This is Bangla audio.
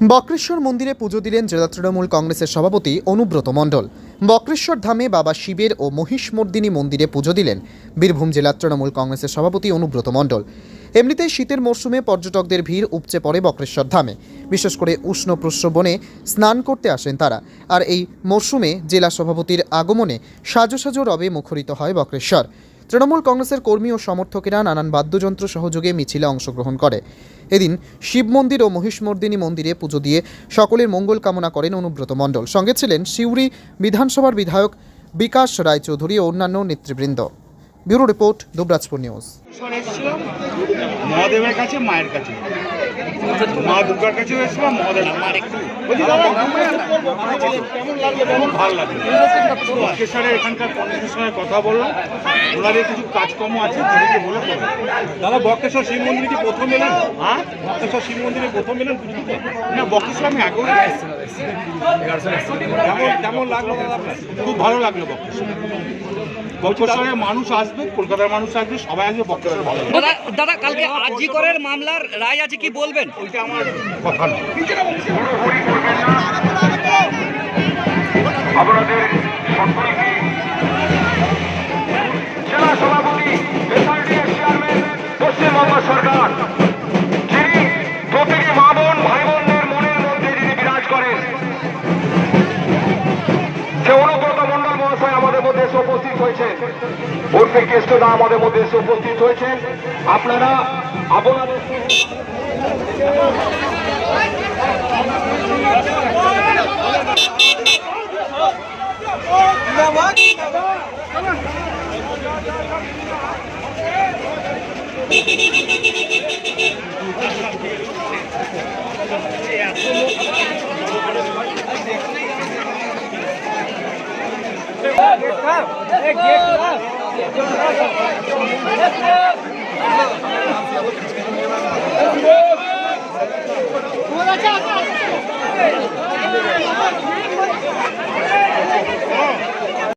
বক্রেশ্বর মন্দিরে পুজো দিলেন জেলা তৃণমূল কংগ্রেসের সভাপতি অনুব্রত মণ্ডল। বক্রেশ্বর ধামে বাবা শিবের ও মহিষমর্দিনী মন্দিরে পুজো দিলেন বীরভূম জেলা তৃণমূল কংগ্রেসের সভাপতি অনুব্রত মণ্ডল। এমনিতেই শীতের মরশুমে পর্যটকদের ভিড় উপচে পড়ে বক্রেশ্বর ধামে। বিশেষ করে উষ্ণ প্রস্রবণে স্নান করতে আসেন তারা। আর এই মরশুমে জেলা সভাপতির আগমনে সাজো সাজো রবে মুখরিত হয় বক্রেশ্বর। তৃণমূল কংগ্রেসের কর্মী ও সমর্থকেরা নানান বাদ্যযন্ত্র সহযোগে মিছিলে অংশগ্রহণ করে। এদিন শিব মন্দির ও মহিষমর্দিনী মন্দিরে পুজো দিয়ে সকলের মঙ্গল কামনা করেন অনুব্রত মণ্ডল। সঙ্গে ছিলেন সিউড়ি বিধানসভার বিধায়ক বিকাশ রায়চৌধুরী ও অন্যান্য নেতৃবৃন্দ। Bureau report, Dubrajpur news. মায়ের কাছে। মা দুর্গার কাছে এসেছিলাম মহাদেব আমার একটু সঙ্গে কথা বললাম। ওনাদের কিছু কাজকর্ম আছে যেদিকে বলে দাদা, বক্রেশ্বর শিব মন্দিরে কি প্রথম এলেন? হ্যাঁ? বক্রেশ্বর শিব মন্দিরে প্রথম এলেন না, বক্রেশ্বর আমি আগেও। কেমন কেমন লাগল? খুব ভালো লাগল বক্রেশ্বর। বক্রেশ্বরের মানুষ আসবে, কলকাতার মানুষ আসবে, সবাই আসবে বক্রেশ্বর ভালো দাদা কালকে আরজি করের মামলার রায় আছে কি বলবেন? ওইটা আমার কথা নয়। আপনাদের সকলকে জেলা সভাপতি এসআরডিএস চেয়ারম্যান পশ্চিমবঙ্গ সরকার। হয়েছে উর্ফে কেষ্টদা আমাদের মধ্যে এসে উপস্থিত হয়েছে আপনারা আপনাদের Thank you. Thank you.